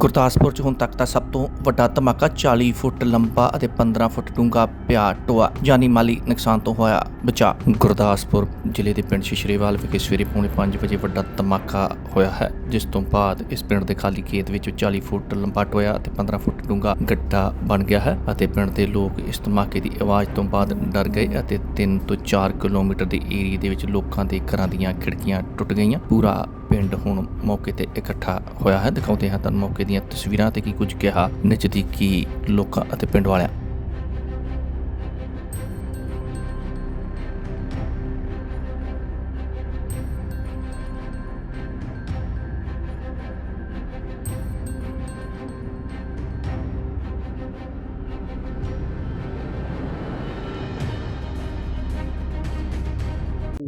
ਗੁਰਦਾਸਪੁਰ 'ਚ ਹੁਣ ਤੱਕ ਦਾ ਸਭ ਤੋਂ ਵੱਡਾ ਧਮਾਕਾ 40 ਫੁੱਟ ਲੰਬਾ ਅਤੇ 15 ਫੁੱਟ ਡੂੰਘਾ ਪਿਆ ਟੋਆ, ਜਾਨੀ ਮਾਲੀ ਨੁਕਸਾਨ ਤੋਂ ਹੋਇਆ ਬਚਾ। ਗੁਰਦਾਸਪੁਰ ਜ਼ਿਲ੍ਹੇ ਦੇ ਪਿੰਡ ਸ਼ਿਸ਼ਰੇਵਾਲ ਵਿਖੇ ਸਵੇਰੇ ਪੌਣੇ 5 ਵਜੇ ਵੱਡਾ ਧਮਾਕਾ ਹੋਇਆ ਹੈ, ਜਿਸ ਤੋਂ ਬਾਅਦ ਇਸ ਪਿੰਡ ਦੇ ਖਾਲੀ ਖੇਤ ਵਿੱਚ 40 ਫੁੱਟ ਲੰਬਾ ਟੋਇਆ ਅਤੇ 15 ਫੁੱਟ ਡੂੰਘਾ ਗੱਡਾ ਬਣ ਗਿਆ ਹੈ ਅਤੇ ਪਿੰਡ ਦੇ ਲੋਕ ਇਸ ਧਮਾਕੇ ਦੀ ਆਵਾਜ਼ ਤੋਂ ਬਾਅਦ ਡਰ ਗਏ ਅਤੇ 3 ਤੋਂ 4 ਕਿਲੋਮੀਟਰ ਦੇ ਏਰੀਏ ਦੇ ਵਿੱਚ ਲੋਕਾਂ ਦੇ ਘਰਾਂ ਦੀਆਂ ਖਿੜਕੀਆਂ ਟੁੱਟ ਗਈਆਂ। ਪੂਰਾ ਪਿੰਡ ਹੁਣ ਮੌਕੇ ਤੇ ਇਕੱਠਾ ਹੋਇਆ ਹੈ। ਦਿਖਾਉਂਦੇ ਹਾਂ ਤੁਹਾਨੂੰ ਮੌਕੇ ਦੀਆਂ ਤਸਵੀਰਾਂ ਤੇ ਕੀ ਕੁਝ ਕਿਹਾ ਨਜ਼ਦੀਕੀ ਲੋਕਾਂ ਅਤੇ ਪਿੰਡ ਵਾਲਿਆਂ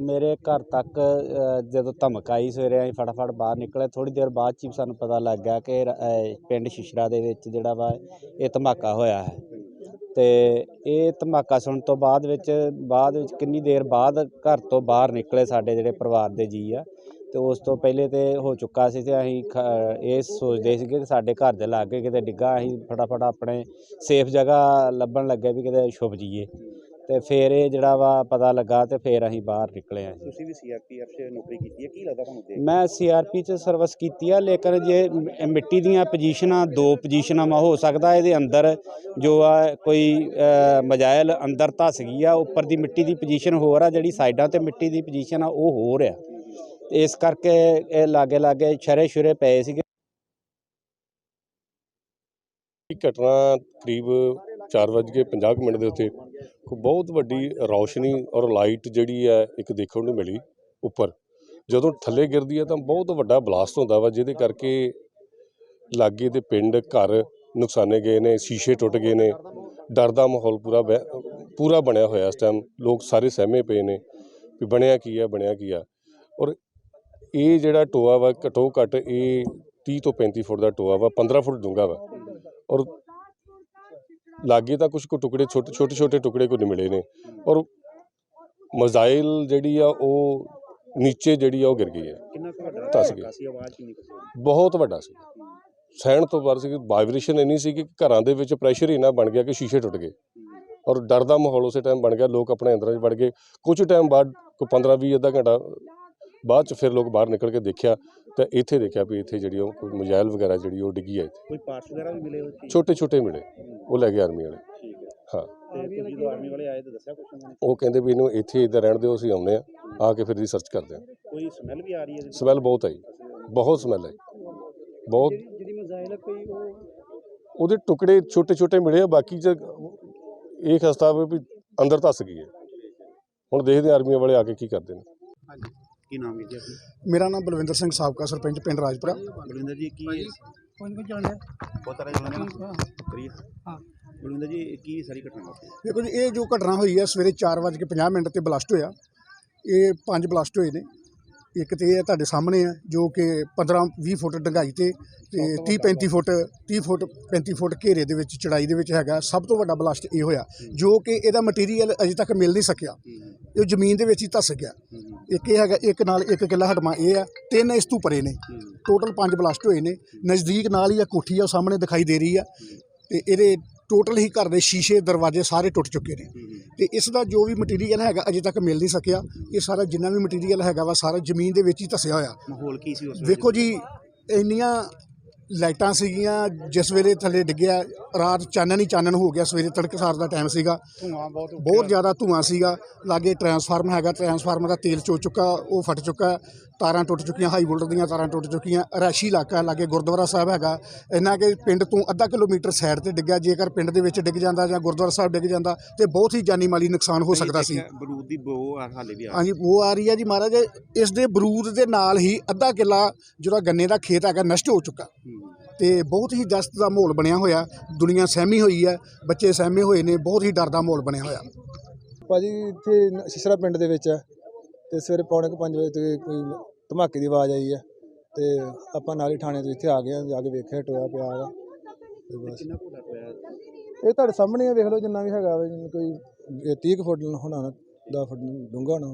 ਮੇਰੇ ਘਰ ਤੱਕ ਜਦੋਂ ਧਮਕ ਆਈ ਸਵੇਰੇ ਅਸੀਂ ਫਟਾਫਟ ਬਾਹਰ ਨਿਕਲੇ ਥੋੜੀ ਦੇਰ ਬਾਅਦ 'ਚ ਹੀ ਸਾਨੂੰ ਪਤਾ ਲੱਗ ਗਿਆ ਕਿ ਰ- ਪਿੰਡ ਸ਼ਿਸ਼ਰਾ ਦੇ ਵਿੱਚ ਜਿਹੜਾ ਵਾ ਇਹ ਧਮਾਕਾ ਹੋਇਆ ਹੈ। ਤੇ ਇਹ ਧਮਾਕਾ ਸੁਣਨ ਤੋਂ ਬਾਅਦ ਵਿੱਚ ਬਾਅਦ ਵਿੱਚ ਕਿੰਨੀ ਦੇਰ ਬਾਅਦ ਘਰ ਤੋਂ ਬਾਹਰ ਨਿਕਲੇ ਸਾਡੇ ਜਿਹੜੇ ਪਰਿਵਾਰ ਦੇ ਜੀ ਆ, ਤੇ ਉਸ ਤੋਂ ਪਹਿਲੇ ਤੇ ਹੋ ਚੁੱਕਾ ਸੀ ਤੇ ਅਸੀਂ ਖ- ਇਹ ਸੋਚਦੇ ਸੀਗੇ ਕਿ ਸਾਡੇ ਘਰ ਦੇ ਲਾਗੇ ਕਿਤੇ ਡਿੱਗਾ, ਅਸੀਂ ਫਟਾਫਟ ਆਪਣੇ ਸੇਫ ਜਗ੍ਹਾ ਲੱਭਣ ਲੱਗੇ ਵੀ ਕਿਤੇ ਛੁਪ ਜਾਈਏ ਤੇ ਫਿਰ ਇਹ ਜਿਹੜਾ ਵਾ ਪਤਾ ਲੱਗਾ ਤੇ ਫਿਰ ਅਸੀਂ ਬਾਹਰ ਨਿਕਲੇ ਆ ਤੁਸੀਂ ਵੀ ਸੀਆਰਪੀਐਫ 'ਚ ਨੌਕਰੀ ਕੀਤੀ ਹੈ? ਕੀ ਲੱਗਦਾ ਤੁਹਾਨੂੰ ਦੇਖ? ਮੈਂ ਸੀਆਰਪੀ ਚ ਸਰਵਿਸ ਕੀਤੀ ਆ ਲੇਕਿਨ ਜੇ ਮ- ਮਿੱਟੀ ਦੀਆਂ ਪੋਜੀਸ਼ਨਾਂ ਦੋ ਪੋਜੀਸ਼ਨਾਂ ਮਾ ਹੋ ਸਕਦਾ ਇਹਦੇ ਅੰਦਰ ਜੋ ਆ ਕੋਈ ਅ, ਮਜਾਇਲ ਅੰਦਰ ਧੱਸ ਗਈ ਆ ਉੱਪਰ ਦੀ ਮਿੱਟੀ ਦੀ ਪੋਜੀਸ਼ਨ ਹੋਰ ਆ ਜਿਹੜੀ ਸਾਈਡਾਂ ਤੇ ਮਿੱਟੀ ਦੀ ਪੋਜੀਸ਼ਨ ਆ ਉਹ ਹੋਰ ਆ। ਤੇ ਇਸ ਕਰਕੇ ਇਹ ਲਾਗੇ ਲਾਗੇ ਛਰੇ ਛੁਰੇ ਪਏ ਸੀਗੇ। ਇਹ ਘਟਨਾ ਕਰੀਬ 4:50 ਮਿੰਟ ਦੇ ਉੱਤੇ ਕੋਈ ਬਹੁਤ ਵੱਡੀ ਰੌਸ਼ਨੀ ਔਰ ਲਾਈਟ ਜਿਹੜੀ ਹੈ ਇੱਕ ਦੇਖਣ ਨੂੰ ਮਿਲੀ ਉੱਪਰ। ਜਦੋਂ ਥੱਲੇ ਗਿਰਦੀ ਹੈ ਤਾਂ ਬਹੁਤ ਵੱਡਾ ਬਲਾਸਟ ਹੁੰਦਾ ਵਾ, ਜਿਹਦੇ ਕਰਕੇ ਲਾਗੇ ਦੇ ਪਿੰਡ ਘਰ ਨੁਕਸਾਨੇ ਗਏ ਨੇ, ਸ਼ੀਸ਼ੇ ਟੁੱਟ ਗਏ ਨੇ, ਡਰ ਦਾ ਮਾਹੌਲ ਪੂਰਾ ਬਹਿ- ਪੂਰਾ ਬਣਿਆ ਹੋਇਆ ਇਸ ਟਾਈਮ ਲੋਕ ਸਾਰੇ ਸਹਿਮੇ ਪਏ ਨੇ ਵੀ ਬਣਿਆ ਕੀ ਆ, ਬਣਿਆ ਕੀ ਆ। ਔਰ ਇਹ ਜਿਹੜਾ ਟੋਆ ਵਾ, ਘਟੋ ਘੱਟ ਇਹ 30 ਤੋਂ 35 ਫੁੱਟ ਦਾ ਟੋਆ ਵਾ 15 ਫੁੱਟ ਡੂੰਘਾ ਵਾ। ਔਰ ਲਾਗੇ ਤਾਂ ਕੁਝ ਕੁ ਟੁਕੜੇ ਛੋਟੇ ਛੋਟੇ ਛੋਟੇ ਟੁਕੜੇ ਕੋ ਮਿਲੇ ਨੇ। ਔਰ ਮਜ਼ਾਈਲ ਜਿਹੜੀ ਆ ਉਹ ਨੀਚੇ ਜਿਹੜੀ ਆ ਉਹ ਗਿਰ ਗਈ ਹੈ। ਕਿੰਨਾ ਕੁ ਵੱਡਾ ਧੱਸ ਗਈ। ਧਮਾਕਾ ਸੀ ਆਵਾਜ਼ ਕਿੰਨੀ ਕੁ ਸੀ? ਬਹੁਤ ਵੱਡਾ ਸੀ। ਸਹਿਣ ਤੋਂ ਬਾਹਰ ਸੀ। ਵਾਈਬ੍ਰੇਸ਼ਨ ਇੰਨੀ ਸੀ ਕਿ ਘਰਾਂ ਦੇ ਵਿੱਚ ਪ੍ਰੈਸ਼ਰ ਹੀ ਨਾ ਬਣ ਗਿਆ ਕਿ ਸ਼ੀਸ਼ੇ ਟੁੱਟ ਗਏ। ਔਰ ਡਰ ਦਾ ਮਾਹੌਲ ਉਸੇ ਟਾਈਮ ਬਣ ਗਿਆ। ਲੋਕ ਆਪਣੇ ਅੰਦਰਾਂ 'ਚ ਵੜ ਗਏ। ਕੁਝ ਟਾਈਮ ਬਾਅਦ ਕੋਈ 15 20 ਅੱਧਾ ਘੰਟਾ ਬਾਅਦ ਚ ਫਿਰ ਲੋਕ ਬਾਹਰ ਨਿਕਲ ਕੇ ਦੇਖਿਆ। ਤਾਂ ਇੱਥੇ ਦੇਖਿਆ ਵੀ ਇੱਥੇ ਜਿਹੜੀ ਉਹ ਕੋਈ ਮਜਾਇਲ ਵਗੈਰਾ ਜਿਹੜੀ ਉਹ ਡਿੱਗੀ ਹੈ ਇੱਥੇ। ਕੋਈ ਪਾਰਟਸ ਵਗੈਰਾ ਵੀ ਮਿਲੇ ਹੋਏ ਛੋਟੇ ਛੋਟੇ ਮਿਲੇ। ਉਹ ਲੈ ਗਏ ਆਰਮੀ ਵਾਲੇ। ਠੀਕ ਹੈ। ਹਾਂ। ਤੇ ਫਿਰ ਜਦੋਂ ਆਰਮੀ ਵਾਲੇ ਆਏ ਤਾਂ ਦੱਸਿਆ ਕੁਛ ਉਹਨਾਂ ਨੇ? ਉਹ ਕਹਿੰਦੇ ਵੀ ਇਹਨੂੰ ਇੱਥੇ ਇੱਧਰ ਰਹਿਣ ਦਿਓ ਅਸੀਂ ਆਉਂਦੇ ਆ ਆ ਕੇ ਫਿਰ ਰਿਸਰਚ ਕਰਦੇ ਆ ਕੋਈ ਸਮੈਲ ਵੀ ਆ ਰਹੀ ਹੈ? ਸਮੈਲ ਬਹੁਤ ਆਈ। ਬਹੁਤ ਸਮੈਲ ਆਈ। ਬਹੁਤ। ਜਿਹੜੀ ਮਜ਼ਾਇਲ ਕੋਈ ਉਹ? ਉਹਦੇ ਟੁਕੜੇ ਛੋਟੇ ਛੋਟੇ ਮਿਲੇ ਆ ਬਾਕੀ ਚ ਇਹ ਖਸਤਾ ਵੀ ਅੰਦਰ ਧੱਸ ਗਈ ਹੈ। ਹੁਣ ਦੇਖਦੇ ਹਾਂ ਆਰਮੀ ਵਾਲੇ ਆ ਕੇ ਕੀ ਕਰਦੇ ਨੇ। ਕੀ ਨਾਮ ਹੈ ਜੀ ਆਪਣਾ? ਮੇਰਾ ਨਾਮ ਬਲਵਿੰਦਰ ਸਿੰਘ ਸਾਬਕਾ ਸਰਪੰਚ ਪਿੰਡ ਰਾਜਪੁਰਾ। ਬਲਵਿੰਦਰ ਜੀ ਕੀ ਕੋਈ ਕੋਈ ਚੱਲਦਾ ਬਹੁਤ ਤਰ੍ਹਾਂ ਜੁੜਨੇ ਕਰੀਏ। ਹਾਂ। ਬਲਵਿੰਦਰ ਜੀ ਇਹ ਕੀ ਸਾਰੀ ਘਟਨਾ ਵਾਪਰੀ? ਦੇਖੋ ਜੀ ਇਹ ਜੋ ਘਟਨਾ ਹੋਈ ਹੈ ਸਵੇਰੇ 4:50 ਮਿੰਟ ਤੇ ਬਲਾਸਟ ਹੋਇਆ। ਇਹ ਪੰਜ ਬਲਾਸਟ ਹੋਏ ਨੇ। ਇੱਕ ਤੇ ਇਹ ਤੁਹਾਡੇ ਸਾਹਮਣੇ ਹੈ ਜੋ ਕਿ 15-20 ਫੁੱਟ ਡੂੰਘਾਈ ਤੇ ਤੇ 30-35 ਫੁੱਟ 30 ਫੁੱਟ 35 ਫੁੱਟ ਘੇਰੇ ਦੇ ਵਿੱਚ ਚੜਾਈ ਦੇ ਵਿੱਚ ਹੈਗਾ। ਸਭ ਤੋਂ ਵੱਡਾ ਬਲਾਸਟ ਇਹ ਹੋਇਆ ਜੋ ਕਿ ਇਹਦਾ ਮਟੀਰੀਅਲ ਅਜੇ ਤੱਕ ਮਿਲ ਨਹੀਂ ਸਕਿਆ। ਇਹ ਜ਼ਮੀਨ ਦੇ ਵਿੱਚ ਹੀ ਧੱਸ ਗਿਆ। ਇੱਕ ਇਹ ਹੈਗਾ ਇੱਕ ਨਾਲ ਇੱਕ ਕਿੱਲਾ ਹਟਮਾ ਇਹ ਆ ਤਿੰਨ ਇਸ ਤੋਂ ਪਰੇ ਨੇ। ਟੋਟਲ ਪੰਜ ਬਲਾਸਟ ਹੋਏ ਨੇ। ਨਜ਼ਦੀਕ ਨਾਲ ਹੀ ਆ ਕੋਠੀ ਆ ਉਹ ਸਾਹਮਣੇ ਦਿਖਾਈ ਦੇ ਰਹੀ ਆ। ਤੇ ਇਹਦੇ ਟੋਟਲ ਹੀ ਘਰ ਦੇ ਸ਼ੀਸ਼ੇ ਦਰਵਾਜ਼ੇ ਸਾਰੇ ਟੁੱਟ ਚੁੱਕੇ ਨੇ। ਤੇ ਇਸ ਦਾ ਜੋ ਵੀ ਮਟੀਰੀਅਲ ਹੈਗਾ ਅਜੇ ਤੱਕ ਮਿਲ ਨਹੀਂ ਸਕਿਆ। ਇਹ ਸਾਰਾ ਜਿੰਨਾ ਵੀ ਮਟੀਰੀਅਲ ਹੈਗਾ ਵਾ ਸਾਰਾ ਜ਼ਮੀਨ ਦੇ ਵਿੱਚ ਹੀ ਧੱਸਿਆ ਹੋਇਆ। ਮਾਹੌਲ ਕੀ ਸੀ ਉਸ ਵੇਲੇ? ਵੇਖੋ ਜੀ ਇੰਨੀਆਂ ਲਾਈਟਾਂ ਸੀਗੀਆਂ ਜਿਸ ਵੇਲੇ ਥੱਲੇ ਡਿੱਗਿਆ ਰਾਤ ਚਾਨਣ ਹੀ ਚਾਨਣ ਹੋ ਗਿਆ ਸਵੇਰੇ ਤੜਕਸਾਰ ਦਾ ਟਾਈਮ ਸੀਗਾ। ਧੂੰਆਂ ਬਹੁਤ ਬਹੁਤ ਜ਼ਿਆਦਾ ਧੂਆਂ ਸੀਗਾ। ਲਾਗੇ ਟਰਾਂਸਫਾਰਮ ਹੈਗਾ ਟਰਾਂਸਫਾਰਮਰ ਦਾ ਤੇਲ ਚੋ ਚੁੱਕਾ ਉਹ ਫਟ ਚੁੱਕਾ ਤਾਰਾਂ ਟੁੱਟ ਚੁੱਕੀਆਂ ਹਾਈ ਵੋਲਟ ਦੀਆਂ ਤਾਰਾਂ ਟੁੱਟ ਚੁੱਕੀਆਂ। ਰੈਸ਼ੀ ਇਲਾਕਾ ਲਾਗੇ ਗੁਰਦੁਆਰਾ ਸਾਹਿਬ ਹੈਗਾ। ਇੰਨਾ ਕਿ ਪਿੰਡ ਤੋਂ ਅੱਧਾ ਕਿਲੋਮੀਟਰ ਸਾਈਡ ਤੇ ਡਿੱਗਿਆ। ਜੇਕਰ ਪਿੰਡ ਦੇ ਵਿੱਚ ਡਿੱਗ ਜਾਂਦਾ ਜਾਂ ਗੁਰਦੁਆਰਾ ਸਾਹਿਬ ਡਿੱਗ ਜਾਂਦਾ ਤੇ ਬਹੁਤ ਹੀ ਜਾਨੀ ਮਾਲੀ ਨੁਕਸਾਨ ਹੋ ਸਕਦਾ ਸੀ। ਬਰੂਦ ਦੀ ਬੋ ਆ ਹਾਲੇ ਵੀ ਆ। ਹਾਂਜੀ ਉਹ ਆ ਰਹੀ ਹੈ ਜੀ ਮਹਾਰਾਜ। ਇਸ ਦੇ ਬਰੂਦ ਦੇ ਨਾਲ ਹੀ ਅੱਧਾ ਕਿੱਲਾ ਜਿਹੜਾ ਗੰਨੇ ਦਾ ਖੇਤ ਹੈਗਾ ਨਸ਼ਟ ਹੋ ਚੁੱਕਾ। ਤੇ ਬਹੁਤ ਹੀ ਦਸਤ ਦਾ ਮਾਹੌਲ ਬਣਿਆ ਹੋਇਆ। ਦੁਨੀਆ ਸਹਿਮੀ ਹੋਈ ਹੈ ਬੱਚੇ ਸਹਿਮੇ ਹੋਏ ਨੇ ਬਹੁਤ ਹੀ ਡਰ ਦਾ ਮਾਹੌਲ ਬਣਿਆ ਹੋਇਆ। ਭਾਜੀ ਇੱਥੇ ਸਿਸਰਾ ਪਿੰਡ ਦੇ ਵਿੱਚ ਹੈ ਤੇ ਸਵੇਰੇ ਪੌਣੇ ਕੁ ਪੰਜ ਵਜੇ ਤੇ ਕੋਈ ਧਮਾਕੇ ਦੀ ਆਵਾਜ਼ ਆਈ ਹੈ ਤੇ ਆਪਾਂ ਨਾਲ ਹੀ ਥਾਣੇ ਤੋਂ ਇੱਥੇ ਆ ਗਏ ਜਾ ਕੇ ਵੇਖਿਆ ਟੋਇਆ ਪਿਆ ਹੋਇਆ ਇਹ ਤੁਹਾਡੇ ਸਾਹਮਣੇ ਆ ਵੇਖ ਲਓ ਜਿੰਨਾ ਵੀ ਹੈਗਾ ਵਾ ਕੋਈ ਇਹ 30 ਕੁ ਫੁੱਟ ਹੋਣਾ 10 ਫੁੱਟ ਡੂੰਘਾ ਹੋਣਾ।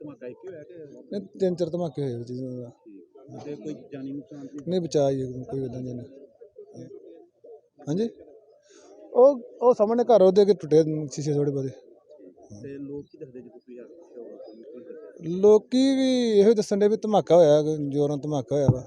ਧਮਾਕਾ ਇੱਕ ਹੋਇਆ ਕਿ ਤਿੰਨ ਚਾਰ ਧਮਾਕੇ ਹੋਏ ਦਾ। ਤੇ ਕੋਈ ਜਾਨੀ ਨੁਕਸਾਨ ਸੀ ਨਹੀਂ ਬਚਾ ਜੀ ਕੋਈ ਇਦਾਂ ਨਹੀਂ। ਹਾਂਜੀ? ਉਹ ਉਹ ਸਾਹਮਣੇ ਘਰ ਉਹਦੇ ਅੱਗੇ ਟੁੱਟੇ ਸ਼ੀਸ਼ੇ ਥੋੜੇ ਤੇ ਲੋਕ ਕੀ ਦੱਸਦੇ ਜਦੋਂ ਤੁਸੀਂ ਆ ਕੇ ਕੀ ਦੱਸਦੇ? ਲੋਕੀ ਵੀ ਇਹੋ ਦੱਸਣ ਦੇ ਵੀ ਧਮਾਕਾ ਹੋਇਆ ਜ਼ੋਰਾਂ ਧਮਾਕਾ ਹੋਇਆ ਵਾ।